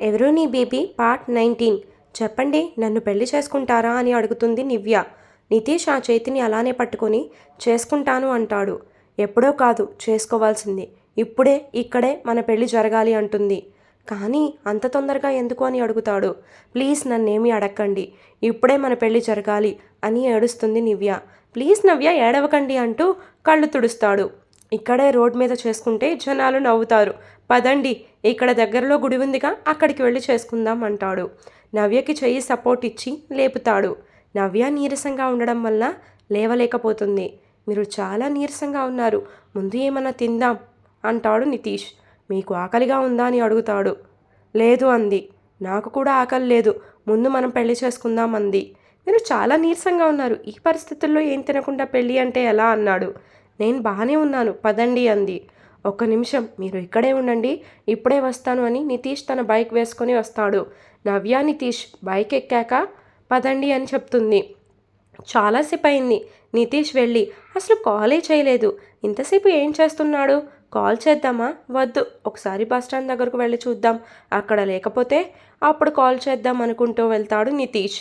ఎవరు నీ baby? Part nineteen. చెప్పండి నన్ను పెళ్ళి చేసుకుంటారా అని అడుగుతుంది నివ్య. నితీష్ ఆ చేతిని అలానే పట్టుకొని చేసుకుంటాను అంటాడు. ఎప్పుడో కాదు చేసుకోవాల్సింది. ఇప్పుడే ఇక్కడే మన పెళ్ళి జరగాలి అంటుంది. కానీ అంత తొందరగా ఎందుకు అని అడుగుతాడు. ప్లీజ్ నన్నేమీ అడగండి ఇప్పుడే మన పెళ్ళి జరగాలి అని ఏడుస్తుంది నివ్య. ప్లీజ్ నవ్య ఏడవకండి అంటూ కళ్ళు తుడుస్తాడు. ఇక్కడే రోడ్ మీద చేసుకుంటే జనాలు నవ్వుతారు. పదండి ఇక్కడ దగ్గరలో గుడి ఉందిగా అక్కడికి వెళ్ళి చేసుకుందాం అంటాడు. నవ్యకి చెయ్యి సపోర్ట్ ఇచ్చి లేపుతాడు. నవ్య నీరసంగా ఉండడం వల్ల లేవలేకపోతుంది. మీరు చాలా నీరసంగా ఉన్నారు. ముందు ఏమన్నా తిందాం అంటాడు నితీష్. మీకు ఆకలిగా ఉందా అని అడుగుతాడు. లేదు అంది. నాకు కూడా ఆకలి లేదు. ముందు మనం పెళ్ళి చేసుకుందాం అంది. మీరు చాలా నీరసంగా ఉన్నారు. ఈ పరిస్థితుల్లో ఏం తినకుండా పెళ్ళి అంటే ఎలా అన్నాడు. నేను బాగానే ఉన్నాను. పదండి అంది. ఒక్క నిమిషం మీరు ఇక్కడే ఉండండి ఇప్పుడే వస్తాను అని నితీష్ తన బైక్ వేసుకొని వస్తాడు. నవ్య నితీష్ బైక్ ఎక్కాక పదండి అని చెప్తుంది. చాలాసేపు అయింది నితీష్ వెళ్ళి అసలు కాలే చేయలేదు. ఇంతసేపు ఏం చేస్తున్నాడు? కాల్ చేద్దామా? వద్దు. ఒకసారి బస్ స్టాండ్ దగ్గరకు వెళ్ళి చూద్దాం. అక్కడ లేకపోతే అప్పుడు కాల్ చేద్దాం అనుకుంటూ వెళ్తాడు నితీష్.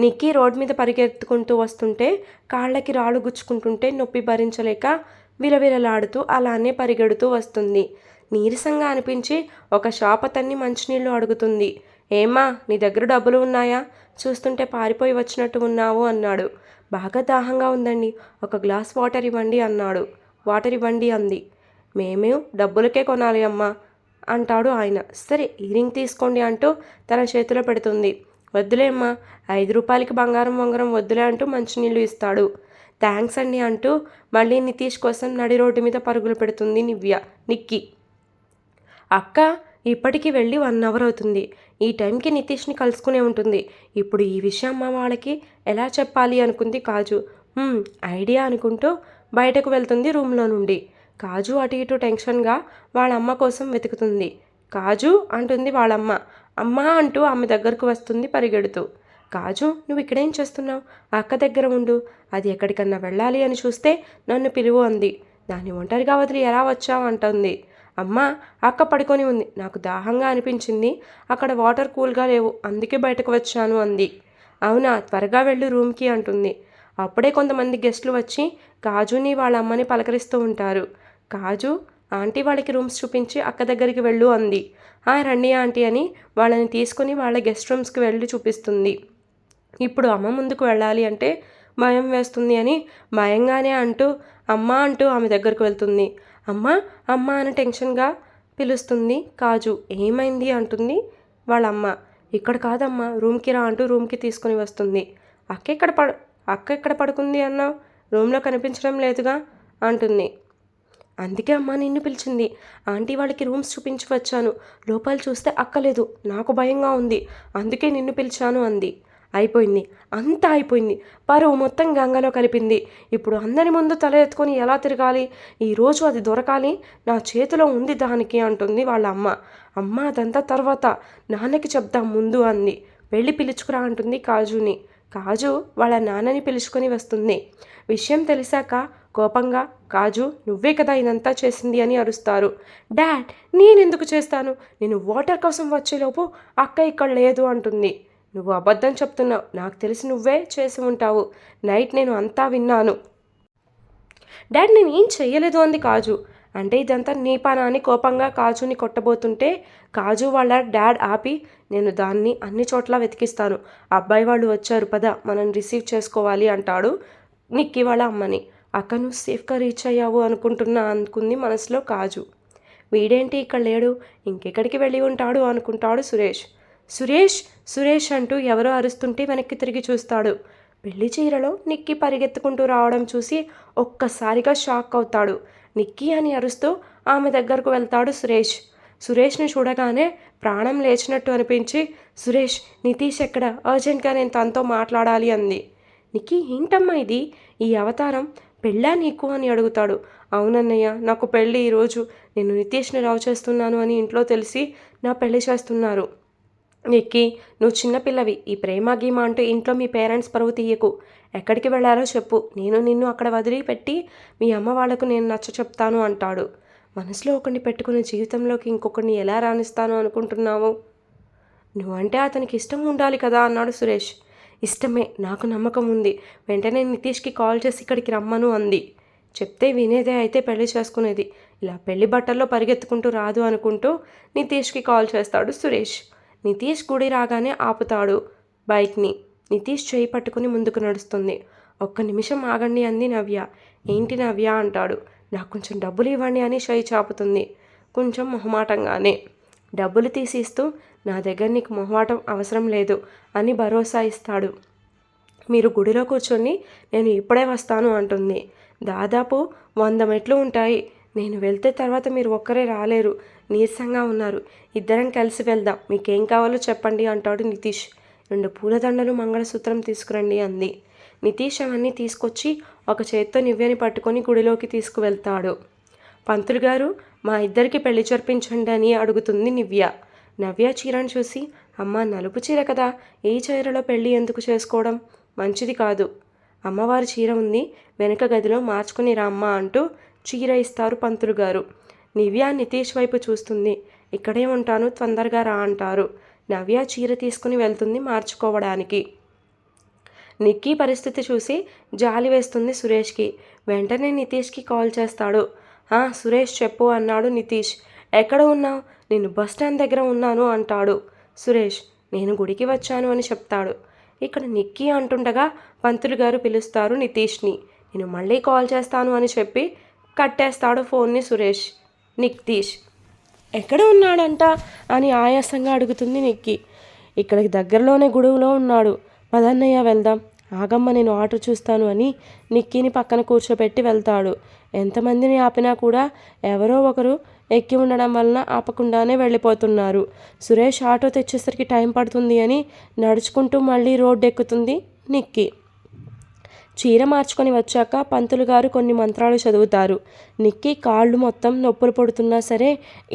నిక్కీ రోడ్ మీద పరిగెత్తుకుంటూ వస్తుంటే కాళ్ళకి రాళ్ళు గుచ్చుకుంటుంటే నొప్పి భరించలేక విలవిలలాడుతూ అలానే పరిగెడుతూ వస్తుంది. నీరసంగా అనిపించి ఒక షాప్ అతన్ని మంచినీళ్ళు అడుగుతుంది. ఏమా నీ దగ్గర డబ్బులు ఉన్నాయా? చూస్తుంటే పారిపోయి వచ్చినట్టు ఉన్నావు అన్నాడు. బాగా దాహంగా ఉందండి. ఒక గ్లాస్ వాటర్ ఇవ్వండి అన్నాడు. వాటర్ ఇవ్వండి అంది. మేమే డబ్బులకే కొనాలి అమ్మా అంటాడు ఆయన. సరే ఈరింగ్ తీసుకోండి అంటూ తన చేతిలో పెడుతుంది. వద్దులేమ్మా ఐదు రూపాయలకి బంగారం వంగరం వద్దులే అంటూ మంచినీళ్ళు ఇస్తాడు. థ్యాంక్స్ అండి అంటూ మళ్ళీ నితీష్ కోసం నడి రోడ్డు మీద పరుగులు పెడుతుంది నివ్య నిక్కి. అక్క ఇప్పటికి వెళ్ళి వన్ అవర్ అవుతుంది. ఈ టైంకి నితీష్ని కలుసుకునే ఉంటుంది. ఇప్పుడు ఈ విషయం మా వాళ్ళకి ఎలా చెప్పాలి అనుకుంది కాజు. ఐడియా అనుకుంటూ బయటకు వెళ్తుంది రూమ్లో నుండి. కాజు అటు ఇటు టెన్షన్గా వాళ్ళ అమ్మ కోసం వెతుకుతుంది. కాజు అంటుంది వాళ్ళమ్మ. అమ్మ అంటూ ఆమె దగ్గరకు వస్తుంది పరిగెడుతూ. కాజు నువ్వు ఇక్కడేం చేస్తున్నావు అక్క దగ్గర ఉండు. అది ఎక్కడికన్నా వెళ్ళాలి అని చూస్తే నన్ను పిలువు అంది. దాన్ని ఒంటరిగా వదిలి ఎలా వచ్చావు అంటుంది. అమ్మ అక్క పడుకొని ఉంది. నాకు దాహంగా అనిపించింది. అక్కడ వాటర్ కూల్గా లేవు. అందుకే బయటకు వచ్చాను అంది. అవునా త్వరగా వెళ్ళు రూమ్కి అంటుంది. అప్పుడే కొంతమంది గెస్టులు వచ్చి కాజుని వాళ్ళ అమ్మని పలకరిస్తూ ఉంటారు. కాజు ఆంటీ వాళ్ళకి రూమ్స్ చూపించి అక్క దగ్గరికి వెళ్ళు అంది. ఆ రండి ఆంటీ అని వాళ్ళని తీసుకుని వాళ్ళ గెస్ట్ రూమ్స్కి వెళ్ళి చూపిస్తుంది. ఇప్పుడు అమ్మ ముందుకు వెళ్ళాలి అంటే భయం వేస్తుంది అని భయంగానే అంటూ అమ్మ అంటూ ఆమె దగ్గరకు వెళ్తుంది. అమ్మ అమ్మ అని టెన్షన్గా పిలుస్తుంది కాజు. ఏమైంది అంటుంది వాళ్ళ అమ్మ ఇక్కడ కాదమ్మా రూమ్కి రా అంటూ రూమ్కి తీసుకొని వస్తుంది. అక్క ఎక్కడ పడు అక్క ఎక్కడ పడుకుంది అన్నావు? రూమ్లో కనిపించడం లేదుగా అంటుంది. అందుకే అమ్మ నిన్ను పిలిచింది. ఆంటీ వాళ్ళకి రూమ్స్ చూపించి వచ్చాను. లోపల చూస్తే అక్కలేదు నాకు భయంగా ఉంది. అందుకే నిన్ను పిలిచాను అంది. అయిపోయింది. అంతా అయిపోయింది. పరువు మొత్తం గంగలో కలిపింది. ఇప్పుడు అందరి ముందు తల ఎత్తుకొని ఎలా తిరగాలి? ఈరోజు అది దొరకాలి? నా చేతిలో ఉంది దానికి అంటుంది వాళ్ళ అమ్మ. అమ్మ అదంతా తర్వాత నాన్నకి చెప్దాం ముందు అంది. వెళ్ళి పిలుచుకురా అంటుంది కాజుని. కాజు వాళ్ళ నాన్నని పిలుచుకొని వస్తుంది. విషయం తెలిసాక కోపంగా కాజు నువ్వే కదా ఇదంతా చేసింది అని అరుస్తారు. డాడ్ నేనెందుకు చేస్తాను? నేను వాటర్ కోసం వచ్చేలోపు అక్క ఇక్కడ లేదు అంటుంది. నువ్వు అబద్ధం చెప్తున్నావు. నాకు తెలిసి నువ్వే చేసి ఉంటావు. నైట్ నేను అంతా విన్నాను. డాడ్ నేను ఏం చెయ్యలేదు అంది కాజు. అంటే ఇదంతా నీ పనా అని కోపంగా కాజుని కొట్టబోతుంటే కాజు వాళ్ళ డాడ్ ఆపి నేను దాన్ని అన్ని చోట్ల వెతికిస్తాను. అబ్బాయి వాళ్ళు వచ్చారు పద మనం రిసీవ్ చేసుకోవాలి అంటాడు నిక్కి వాళ్ళ అమ్మని. అక్క నువ్వు సేఫ్గా రీచ్ అయ్యావు అనుకుంటున్నా అనుకుంది మనసులో కాజు. వీడేంటి ఇక్కడ లేడు? ఇంకెక్కడికి వెళ్ళి ఉంటాడు అనుకుంటాడు సురేష్. సురేష్ సురేష్ అంటూ ఎవరో అరుస్తుంటే వెనక్కి తిరిగి చూస్తాడు. పెళ్ళి చీరలో నిక్కి పరిగెత్తుకుంటూ రావడం చూసి ఒక్కసారిగా షాక్ అవుతాడు. నిక్కీ అని అరుస్తూ ఆమె దగ్గరకు వెళ్తాడు సురేష్. సురేష్ని చూడగానే ప్రాణం లేచినట్టు అనిపించి సురేష్ నితీష్ ఎక్కడ? అర్జెంట్గా నేను తనతో మాట్లాడాలి అంది. నిక్కీ ఏంటమ్మా ఇది? ఈ అవతారం పెళ్ళా నీకు? అని అడుగుతాడు. అవునన్నయ్య నాకు పెళ్ళి ఈరోజు. నేను నితీష్ని లవ్ చేస్తున్నాను అని ఇంట్లో తెలిసి నా పెళ్ళి చేస్తున్నారు. నిక్కి నువ్వు చిన్నపిల్లవి ఈ ప్రేమ గీమ అంటూ ఇంట్లో మీ పేరెంట్స్ పరువు తీయకు. ఎక్కడికి వెళ్ళారో చెప్పు. నేను నిన్ను అక్కడ వదిలిపెట్టి మీ అమ్మ వాళ్ళకు నేను నచ్చ చెప్తాను అంటాడు. మనసులో ఒకరిని పెట్టుకుని జీవితంలోకి ఇంకొకరిని ఎలా రాణిస్తాను అనుకుంటున్నావు? నువ్వంటే అతనికి ఇష్టం ఉండాలి కదా అన్నాడు సురేష్. ఇష్టమే. నాకు నమ్మకం ఉంది. వెంటనే నితీష్కి కాల్ చేసి ఇక్కడికి రమ్మను అంది. చెప్తే వినేదే అయితే పెళ్ళి చేసుకునేది. ఇలా పెళ్ళి బట్టల్లో పరిగెత్తుకుంటూ రాదు అనుకుంటూ నితీష్కి కాల్ చేస్తాడు సురేష్. నితీష్ గుడి రాగానే ఆపుతాడు. బైక్ని. నితీష్ చేయి పట్టుకుని ముందుకు నడుస్తుంది. ఒక్క నిమిషం ఆగండి అంది నవ్య. ఏంటి నవ్య అంటాడు. నాకు కొంచెం డబ్బులు ఇవ్వండి అని షై చాపుతుంది. కొంచెం మొహమాటంగానే. డబ్బులు తీసి ఇస్తూ నా దగ్గర నీకు మొహమాటం అవసరం లేదు అని భరోసా ఇస్తాడు. మీరు గుడిలో కూర్చొని నేను ఇప్పుడే వస్తాను అంటుంది. దాదాపు వంద మెట్లు ఉంటాయి. నేను వెళ్తే తర్వాత మీరు ఒక్కరే రాలేరు. నీరసంగా ఉన్నారు. ఇద్దరం కలిసి వెళ్దాం. మీకేం కావాలో చెప్పండి అంటాడు నితీష్. రెండు పూలదండలు మంగళసూత్రం తీసుకురండి అంది. నితీష్ అవన్నీ తీసుకొచ్చి ఒక చేత్తో నివ్యని పట్టుకొని గుడిలోకి తీసుకువెళ్తాడు. పంతులు గారు మా ఇద్దరికి పెళ్ళి జరిపించండి అని అడుగుతుంది నివ్య. నవ్య చీరను చూసి అమ్మ నలుపు చీర కదా ఈ చీరలో పెళ్ళి ఎందుకు చేసుకోవడం? మంచిది కాదు. అమ్మవారి చీర ఉంది వెనుక గదిలో మార్చుకుని రామ్మ అంటూ చీర ఇస్తారు పంతులు గారు. నివ్య నితీష్ వైపు చూస్తుంది. ఇక్కడే ఉంటాను తొందరగా రా అంటారు. నవ్య చీర తీసుకుని వెళ్తుంది మార్చుకోవడానికి. నిక్కీ పరిస్థితి చూసి జాలి వేస్తుంది సురేష్కి. వెంటనే నితీష్కి కాల్ చేస్తాడు. "ఆ, సురేష్ చెప్పు అన్నాడు నితీష్. ఎక్కడ ఉన్నావు? నేను బస్ స్టాండ్ దగ్గర ఉన్నాను అంటాడు సురేష్. నేను గుడికి వచ్చాను అని చెప్తాడు. ఇక్కడ నిక్కీ అంటుండగా పంతులు గారు పిలుస్తారు నితీష్ని. నేను మళ్ళీ కాల్ చేస్తాను అని చెప్పి కట్టేస్తాడు ఫోన్ని సురేష్. నిక్తీష్. ఎక్కడ ఉన్నాడంట? అని ఆయాసంగా అడుగుతుంది నిక్కి. ఇక్కడికి దగ్గరలోనే గుడువులో ఉన్నాడు. పదన్నయ్య వెళ్దాం. ఆగమ్మ నేను ఆటో చూస్తాను అని నిక్కీని పక్కన కూర్చోబెట్టి వెళ్తాడు. ఎంతమందిని ఆపినా కూడా ఎవరో ఒకరు ఎక్కి ఉండడం వలన ఆపకుండానే వెళ్ళిపోతున్నారు. సురేష్ ఆటో తెచ్చేసరికి టైం పడుతుంది అని నడుచుకుంటూ మళ్ళీ రోడ్డు ఎక్కుతుంది నిక్కీ. చీర మార్చుకొని వచ్చాక పంతులు గారు కొన్ని మంత్రాలు చదువుతారు. నిక్కి కాళ్ళు మొత్తం నొప్పులు పడుతున్నా సరే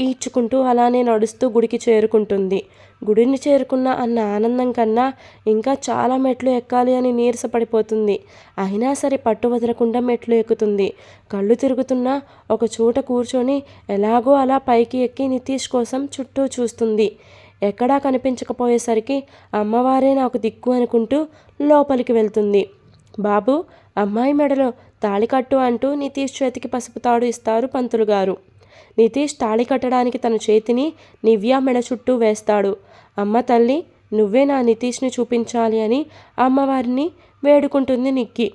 ఈడ్చుకుంటూ అలానే నడుస్తూ గుడికి చేరుకుంటుంది. గుడిని చేరుకున్న అన్న ఆనందం కన్నా ఇంకా చాలా మెట్లు ఎక్కాలి అని నీరసపడిపోతుంది అయినా సరే పట్టు వదలకుండా మెట్లు ఎక్కుతుంది. కళ్ళు తిరుగుతున్నా ఒక చోట కూర్చొని ఎలాగో అలా పైకి ఎక్కి నితీష్ కోసం చుట్టూ చూస్తుంది. ఎక్కడా కనిపించకపోయేసరికి అమ్మవారే నాకు దిక్కు అనుకుంటూ లోపలికి వెళ్తుంది. బాబు అమ్మాయి మెడలో తాళి కట్టు అంటూ నితీష్ చేతికి పసుపు తాడు ఇస్తారు పంతులు గారు. నితీష్ తాళి కట్టడానికి తన చేతిని నివ్యా మెడ చుట్టూ వేస్తాడు. అమ్మ తల్లి నువ్వే నా నితీష్ని చూపించాలి అని అమ్మవారిని వేడుకుంటుంది నిక్కి.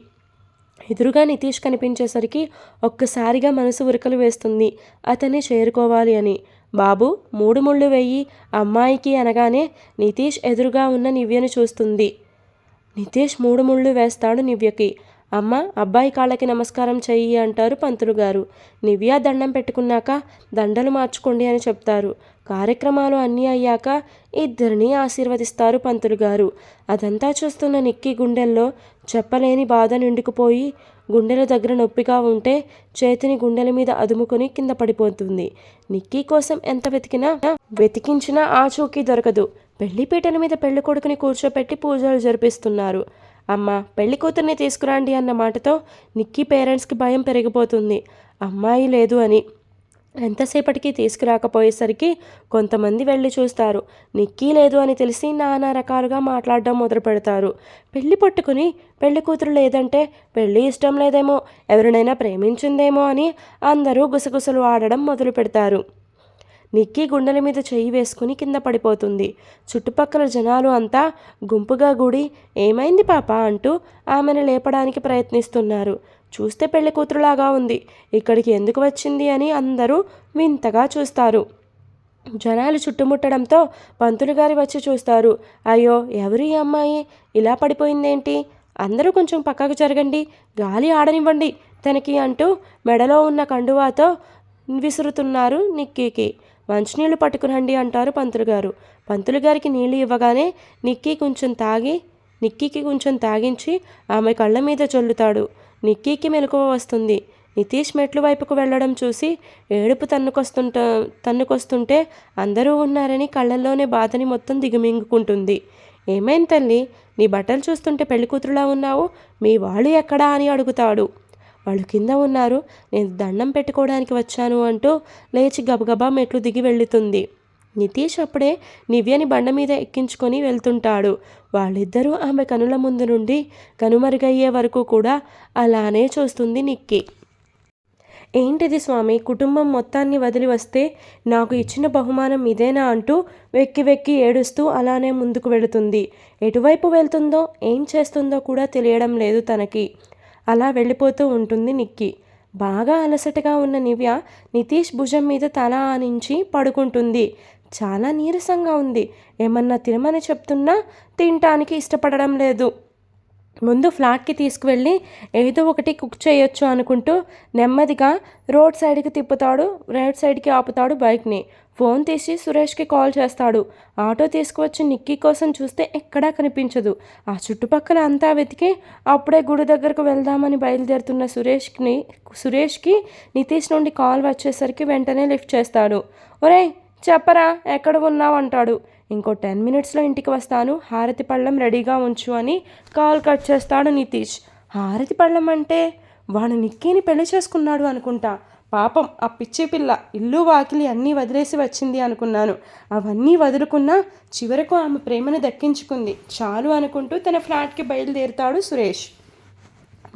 ఎదురుగా నితీష్ కనిపించేసరికి ఒక్కసారిగా మనసు ఉరకలు వేస్తుంది. అతన్ని చేరుకోవాలి అని. బాబు మూడు ముళ్ళు వెయ్యి అమ్మాయికి అనగానే నితీష్ ఎదురుగా ఉన్న నివ్యను చూస్తుంది. నితేష్ మూడు ముళ్ళు వేస్తాడు నివ్యకి అమ్మ అబ్బాయి కాళ్ళకి నమస్కారం చెయ్యి అంటారు పంతులు గారు. నివ్య దండం పెట్టుకున్నాక దండలు మార్చుకోండి అని చెప్తారు. కార్యక్రమాలు అన్నీ అయ్యాక ఇద్దరిని ఆశీర్వదిస్తారు పంతులు గారు. అదంతా చూస్తున్న నిక్కి గుండెల్లో చెప్పలేని బాధ నిండుకుపోయి గుండెల దగ్గర నొప్పిగా ఉంటే చేతిని గుండెల మీద అదుముకొని కింద పడిపోతుంది. నిక్కీ కోసం ఎంత వెతికినా వెతికించినా ఆచూకీ దొరకదు. పెళ్ళిపీటల మీద పెళ్ళి కొడుకుని కూర్చోపెట్టి పూజలు జరిపిస్తున్నారు. అమ్మ పెళ్ళి కూతుర్ని తీసుకురండి అన్న మాటతో నిక్కీ పేరెంట్స్కి భయం పెరిగిపోతుంది. అమ్మాయి లేదు అని ఎంతసేపటికి తీసుకురాకపోయేసరికి కొంతమంది వెళ్ళి చూస్తారు. నిక్కీ లేదు అని తెలిసి నానా రకాలుగా మాట్లాడడం మొదలు పెడతారు. పెళ్ళి పట్టుకుని పెళ్ళి కూతురు లేదంటే పెళ్ళి ఇష్టం లేదేమో ఎవరినైనా ప్రేమించిందేమో అని అందరూ గుసగుసలు ఆడడం మొదలు పెడతారు. నిక్కీ గుండెల మీద చెయ్యి వేసుకుని కింద పడిపోతుంది. చుట్టుపక్కల జనాలు అంతా గుంపుగా గుడి ఏమైంది పాప? అంటూ ఆమెను లేపడానికి ప్రయత్నిస్తున్నారు. చూస్తే పెళ్ళి కూతురులాగా ఉంది. ఇక్కడికి ఎందుకు వచ్చింది అని అందరూ వింతగా చూస్తారు. జనాలు చుట్టుముట్టడంతో పంతులు గారి వచ్చి చూస్తారు. అయ్యో ఎవరు ఈ అమ్మాయి? ఇలా పడిపోయిందేంటి? అందరూ కొంచెం పక్కకు జరగండి. గాలి ఆడనివ్వండి. తనకి అంటూ మెడలో ఉన్న కండువాతో విసురుతున్నారు నిక్కీకి. మంచినీళ్ళు పట్టుకురండి అంటారు పంతులు గారు. పంతులు గారికి నీళ్ళు ఇవ్వగానే నిక్కీ కొంచెం తాగి నిక్కీకి కొంచెం తాగించి ఆమె కళ్ళ మీద చల్లుతాడు. నిక్కీకి మెలకువ వస్తుంది. నితీష్ మెట్లు వైపుకు వెళ్ళడం చూసి ఏడుపు తన్నుకొస్తుంట తన్నుకొస్తుంటే అందరూ ఉన్నారని కళ్ళల్లోనే బాధని మొత్తం దిగుమింగుకుంటుంది. ఏమైంది తల్లి నీ బట్టలు చూస్తుంటే పెళ్ళికూతురులా ఉన్నావు? మీ వాళ్ళు ఎక్కడా అని అడుగుతాడు. వాళ్ళు కింద ఉన్నారు నేను దండం పెట్టుకోవడానికి వచ్చాను అంటూ లేచి గబగబా మెట్లు దిగి వెళ్తుంది. నితీష్ అప్పుడే నివ్యని బండ మీద ఎక్కించుకొని వెళ్తుంటాడు. వాళ్ళిద్దరూ ఆమె కనుల ముందు నుండి కనుమరుగయ్యే వరకు కూడా అలానే చూస్తుంది నిక్కి. ఏంటిది స్వామి కుటుంబం మొత్తాన్ని వదిలి వస్తే నాకు ఇచ్చిన బహుమానం ఇదేనా అంటూ వెక్కి వెక్కి ఏడుస్తూ అలానే ముందుకు వెళుతుంది. ఎటువైపు వెళ్తుందో ఏం చేస్తుందో కూడా తెలియడం లేదు తనకి. అలా వెళ్ళిపోతూ ఉంటుంది నిక్కి. బాగా అలసటగా ఉన్న నివ్య నితీష్ భుజం మీద తల ఆనించి పడుకుంటుంది. చాలా నీరసంగా ఉంది. ఏమన్నా తినమని చెప్తున్నా తినటానికి ఇష్టపడడం లేదు. ముందు ఫ్లాట్కి తీసుకువెళ్ళి ఏదో ఒకటి కుక్ చేయొచ్చు అనుకుంటూ నెమ్మదిగా రోడ్ సైడ్కి తిప్పుతాడు రైట్ సైడ్కి ఆపుతాడు బైక్ని. ఫోన్ తీసి సురేష్కి కాల్ చేస్తాడు. ఆటో తీసుకువచ్చి నిక్కీ కోసం చూస్తే ఎక్కడా కనిపించదు. ఆ చుట్టుపక్కల అంతా వెతికి అప్పుడే గుడి దగ్గరకు వెళ్దామని బయలుదేరుతున్న సురేష్ని సురేష్కి నితీష్ నుండి కాల్ వచ్చేసరికి వెంటనే లిఫ్ట్ చేస్తాడు. ఒరేయ్ చెప్పరా ఎక్కడ ఉన్నావు? అంటాడు. ఇంకో టెన్ మినిట్స్లో ఇంటికి వస్తాను. హారతి పళ్ళం రెడీగా ఉంచు అని కాల్ కట్ చేస్తాడు నితీష్. హారతి పళ్ళం అంటే వాడు నిక్కీని పెళ్ళి చేసుకున్నాడు అనుకుంటా. పాపం ఆ పిచ్చి పిల్ల ఇల్లు వాకిలి అన్నీ వదిలేసి వచ్చింది అనుకున్నాను. అవన్నీ వదులుకున్నా చివరకు ఆమె ప్రేమను దక్కించుకుంది. చాలు అనుకుంటూ తన ఫ్లాట్కి బయలుదేరుతాడు సురేష్.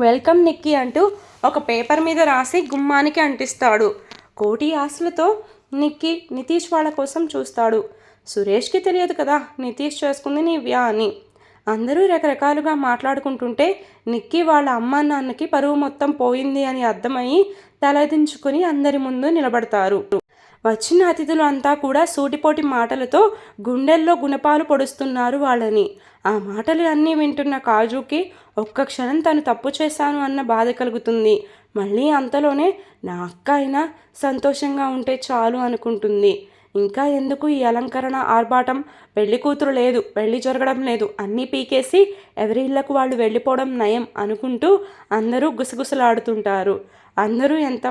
వెల్కమ్ నిక్కి అంటూ ఒక పేపర్ మీద రాసి గుమ్మానికి అంటిస్తాడు. కోటి ఆశలతో నిక్కి నితీష్ వాళ్ళ కోసం చూస్తాడు. సురేష్కి తెలియదు కదా నితీష్ చేసుకుంది నీవ్యా అని అందరూ రకరకాలుగా మాట్లాడుకుంటుంటే నిక్కి వాళ్ళ అమ్మ నాన్నకి పరువు మొత్తం పోయింది అని అర్థమయ్యి తలదించుకుని అందరి ముందు నిలబడతారు. వచ్చిన అతిథులు అంతా కూడా సూటిపోటి మాటలతో గుండెల్లో గుణపాలు పొడుస్తున్నారు వాళ్ళని. ఆ మాటలు అన్నీ వింటున్న కాజుకి ఒక్క క్షణం తను తప్పు చేశాను అన్న బాధ కలుగుతుంది. మళ్ళీ అంతలోనే నా అక్క అయినా సంతోషంగా ఉంటే చాలు అనుకుంటుంది. ఇంకా ఎందుకు ఈ అలంకరణ ఆర్భాటం? పెళ్ళి కూతురు లేదు పెళ్ళి జరగడం లేదు. అన్నీ పీకేసి ఎవరి ఇళ్ళకు వాళ్ళు వెళ్ళిపోవడం నయం అనుకుంటూ అందరూ గుసగుసలాడుతుంటారు. అందరూ ఎంత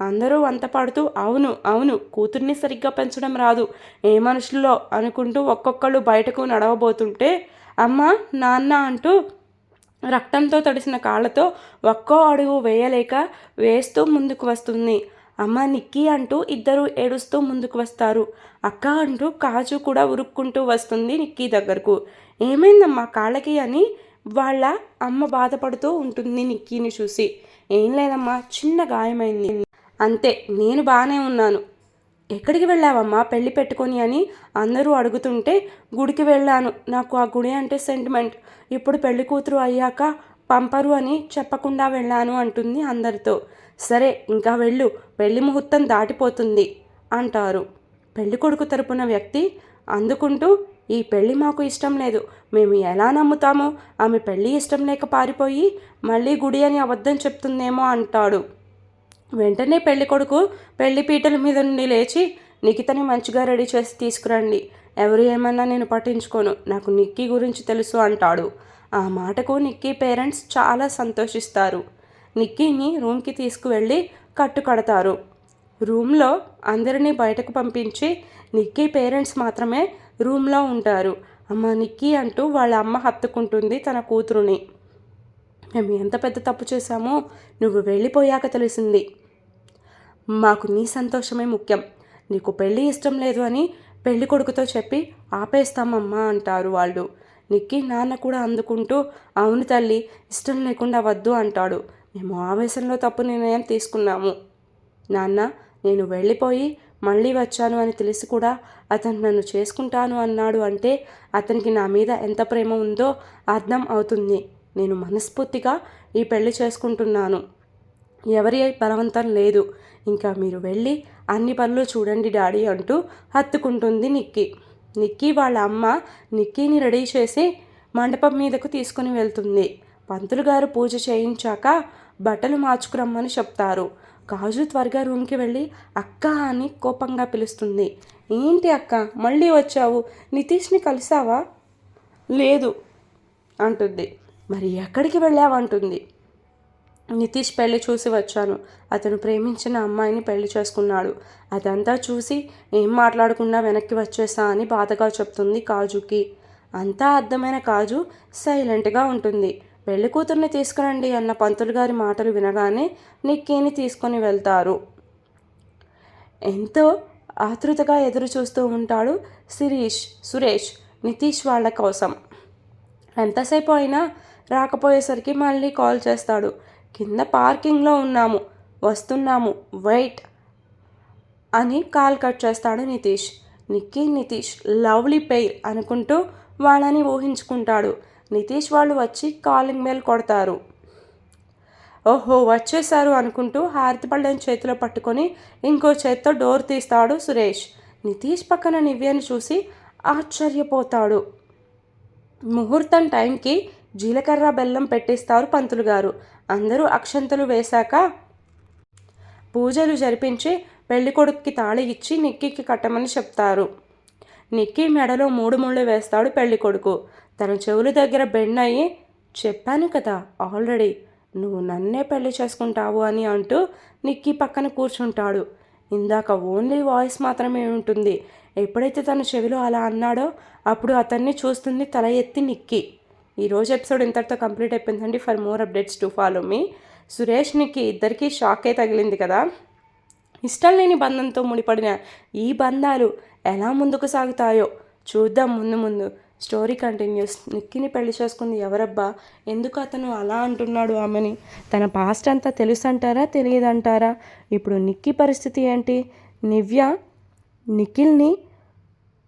అందరూ వంత పాడుతూ అవును అవును కూతుర్ని సరిగ్గా పెంచడం రాదు. ఏ మనుషుల్లో అనుకుంటూ ఒక్కొక్కళ్ళు బయటకు నడవబోతుంటే అమ్మ నాన్న అంటూ రక్తంతో తడిసిన కాళ్ళతో ఒక్కో అడుగు వేయలేక వేస్తూ ముందుకు వస్తుంది. అమ్మ నిక్కీ అంటూ ఇద్దరు ఏడుస్తూ ముందుకు వస్తారు. అక్క అంటూ కాజు కూడా ఉరుక్కుంటూ వస్తుంది నిక్కీ దగ్గరకు. ఏమైందమ్మా కాళ్ళకి అని వాళ్ళ అమ్మ బాధపడుతూ ఉంటుంది నిక్కీని చూసి. ఏం లేదమ్మా చిన్న గాయమైంది. అంతే నేను బాగానే ఉన్నాను. ఎక్కడికి వెళ్ళావమ్మా పెళ్ళి పెట్టుకొని అని అందరూ అడుగుతుంటే గుడికి వెళ్ళాను. నాకు ఆ గుడి అంటే సెంటిమెంట్. ఇప్పుడు పెళ్ళి కూతురు అయ్యాక పంపరు అని చెప్పకుండా వెళ్ళాను అంటుంది అందరితో. సరే ఇంకా వెళ్ళు. పెళ్ళి ముహూర్తం దాటిపోతుంది అంటారు. పెళ్ళి కొడుకు తరపున వ్యక్తి అందుకుంటూ ఈ పెళ్ళి మాకు ఇష్టం లేదు. మేము ఎలా నమ్ముతాము? ఆమె పెళ్ళి ఇష్టం లేక పారిపోయి మళ్ళీ గుడి అని అబద్ధం చెప్తుందేమో అంటాడు. వెంటనే పెళ్ళి కొడుకు పెళ్ళి పీటల మీద నుండి లేచి నిఖితని మంచిగా రెడీ చేసి తీసుకురండి. ఎవరు ఏమన్నా నేను పట్టించుకోను. నాకు నిక్కీ గురించి తెలుసు అంటాడు. ఆ మాటకు నిక్కీ పేరెంట్స్ చాలా సంతోషిస్తారు. నిక్కీని రూమ్కి తీసుకువెళ్ళి కట్టు కడతారు. రూమ్లో అందరినీ బయటకు పంపించి నిక్కీ పేరెంట్స్ మాత్రమే రూమ్లో ఉంటారు. అమ్మ నిక్కీ అంటూ వాళ్ళ అమ్మ హత్తుకుంటుంది తన కూతురుని. మేము ఎంత పెద్ద తప్పు చేశామో నువ్వు వెళ్ళిపోయాక తెలిసింది. మాకు నీ సంతోషమే ముఖ్యం. నీకు పెళ్ళి ఇష్టం లేదు అని పెళ్ళి కొడుకుతో చెప్పి ఆపేస్తామమ్మా అంటారు వాళ్ళు. నిక్కి నాన్న కూడా అందుకుంటూ అవును తల్లి ఇష్టం లేకుండా వద్దు అంటాడు. మేము ఆవేశంలో తప్పు నిర్ణయం తీసుకున్నాము. నాన్న నేను వెళ్ళిపోయి మళ్ళీ వచ్చాను అని తెలిసి కూడా అతను నన్ను చేసుకుంటాను అన్నాడు అంటే అతనికి నా మీద ఎంత ప్రేమ ఉందో అర్థం అవుతుంది. నేను మనస్ఫూర్తిగా ఈ పెళ్ళి చేసుకుంటున్నాను. ఎవరి బలవంతం లేదు. ఇంకా మీరు వెళ్ళి అన్ని పనులు చూడండి డాడీ అంటూ హత్తుకుంటుంది నిక్కీ. నిక్కీ వాళ్ళ అమ్మ నిక్కీని రెడీ చేసి మండపం మీదకు తీసుకుని వెళ్తుంది. పంతులు గారు పూజ చేయించాక బట్టలు మార్చుకురమ్మని చెప్తారు. కాజు త్వరగా రూమ్కి వెళ్ళి అక్క అని కోపంగా పిలుస్తుంది. ఏంటి అక్క? మళ్ళీ వచ్చావు? నితీష్ని కలిసావా? లేదు అంటుంది. మరి ఎక్కడికి వెళ్ళావంటుంది? నితీష్ పెళ్ళి చూసి వచ్చాను. అతను ప్రేమించిన అమ్మాయిని పెళ్ళి చేసుకున్నాడు. అదంతా చూసి ఏం మాట్లాడకుండా వెనక్కి వచ్చేసా అని బాధగా చెప్తుంది కాజుకి. అంతా అర్థమైన కాజు సైలెంట్గా ఉంటుంది. పెళ్ళి కూతుర్ని తీసుకురండి అన్న పంతులు గారి మాటలు వినగానే నిక్కీని తీసుకొని వెళ్తారు. ఎంతో ఆతృతగా ఎదురు చూస్తూ ఉంటాడు శిరీష్ సురేష్ నితీష్ వాళ్ళ కోసం. ఎంతసేపు అయినా రాకపోయేసరికి మళ్ళీ కాల్ చేస్తాడు. కింద పార్కింగ్లో ఉన్నాము వస్తున్నాము వెయిట్ అని కాల్ కట్ చేస్తాడు నితీష్. నిక్కీ నితీష్ లవ్లీ పెయిర్ అనుకుంటూ వాళ్ళని ఊహించుకుంటాడు. నితీష్ వాళ్ళు వచ్చి కాలింగ్ మేల్ కొడతారు. ఓహో వచ్చేసారు అనుకుంటూ హారతి పళ్ళని చేతిలో పట్టుకొని ఇంకో చేత్తో డోర్ తీస్తాడు సురేష్. నితీష్ పక్కన నివ్యను చూసి ఆశ్చర్యపోతాడు. ముహూర్తం టైంకి జీలకర్ర బెల్లం పెట్టిస్తారు పంతులు గారు. అందరూ అక్షంతలు వేశాక పూజలు జరిపించి పెళ్ళికొడుకుకి తాళి ఇచ్చి నిక్కీకి కట్టమని చెప్తారు. నిక్కీ మెడలో మూడు ముళ్ళు వేస్తాడు పెళ్ళికొడుకు తన చెవుల దగ్గర బెండ్ అయ్యి చెప్పాను కదా ఆల్రెడీ. నువ్వు నన్నే పెళ్ళి చేసుకుంటావు అని అంటూ నిక్కి పక్కన కూర్చుంటాడు. ఇందాక ఓన్లీ వాయిస్ మాత్రమే ఉంటుంది. ఎప్పుడైతే తన చెవిలో అలా అన్నాడో అప్పుడు అతన్ని చూస్తుంది తల ఎత్తి నిక్కి. ఈరోజు ఎపిసోడ్ ఇంతటితో కంప్లీట్ అయిపోయిందండి. For more updates to follow me. Suresh Nikki ఇద్దరికీ షాకే తగిలింది కదా. ఇష్టం లేని బంధంతో ముడిపడిన ఈ బంధాలు ఎలా ముందుకు సాగుతాయో చూద్దాం ముందు ముందు. Story continuous. నిక్కిని పెళ్ళి చేసుకుంది ఎవరబ్బా? ఎందుకు అతను అలా అంటున్నాడు ఆమెని? తన పాస్ట్ అంతా తెలుసు అంటారా తెలియదంటారా? ఇప్పుడు నిక్కి పరిస్థితి ఏంటి? నివ్య నిఖిల్ని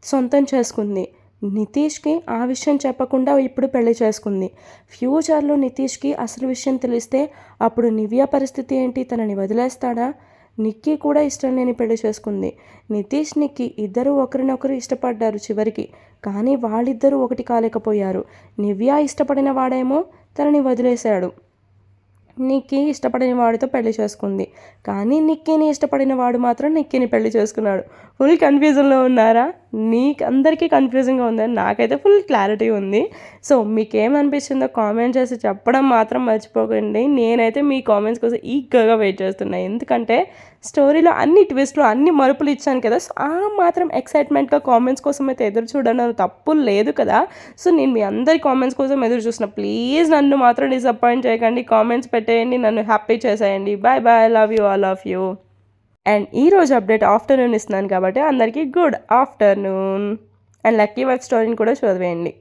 సొంతం చేసుకుంది. నితీష్కి ఆ విషయం చెప్పకుండా ఇప్పుడు పెళ్ళి చేసుకుంది. ఫ్యూచర్లో నితీష్కి అసలు విషయం తెలిస్తే అప్పుడు నివ్య పరిస్థితి ఏంటి? తనని వదిలేస్తాడా? నిక్కీ కూడా ఇష్టం లేని పెళ్ళి చేసుకుంది. నితీష్ నిక్కీ ఇద్దరు ఒకరినొకరు ఇష్టపడ్డారు చివరికి. కానీ వాళ్ళిద్దరూ ఒకటి కాలేకపోయారు. నివ్య ఇష్టపడిన వాడేమో తనని వదిలేశాడు. నిక్కీ ఇష్టపడిన వాడితో పెళ్ళి చేసుకుంది. కానీ నిక్కీని ఇష్టపడిన వాడు మాత్రం నిక్కీని పెళ్ళి చేసుకున్నాడు. ఫుల్ కన్ఫ్యూజన్లో ఉన్నారా? నీకు అందరికీ కన్ఫ్యూజింగ్గా ఉందని నాకైతే ఫుల్ క్లారిటీ ఉంది. సో మీకేమనిపిస్తుందో కామెంట్ చేసి చెప్పడం మాత్రం మర్చిపోకండి. నేనైతే మీ కామెంట్స్ కోసం ఈగ్గా వెయిట్ చేస్తున్నాను ఎందుకంటే స్టోరీలో అన్ని ట్విస్ట్లు అన్ని మరుపులు ఇచ్చాను కదా. సో ఆ మాత్రం ఎక్సైట్మెంట్గా కామెంట్స్ కోసం అయితే ఎదురు చూడడం తప్పు లేదు కదా. సో నేను మీ అందరి కామెంట్స్ కోసం ఎదురు చూసిన ప్లీజ్ నన్ను మాత్రం డిసప్పాయింట్ చేయకండి. కామెంట్స్ పెట్టేయండి నన్ను హ్యాపీ చేసేయండి. Bye bye love you all of you and ఈరోజు అప్డేట్ ఆఫ్టర్నూన్ ఇస్తున్నాను కాబట్టి అందరికీ good afternoon and lucky work స్టోరీని కూడా చదివేయండి.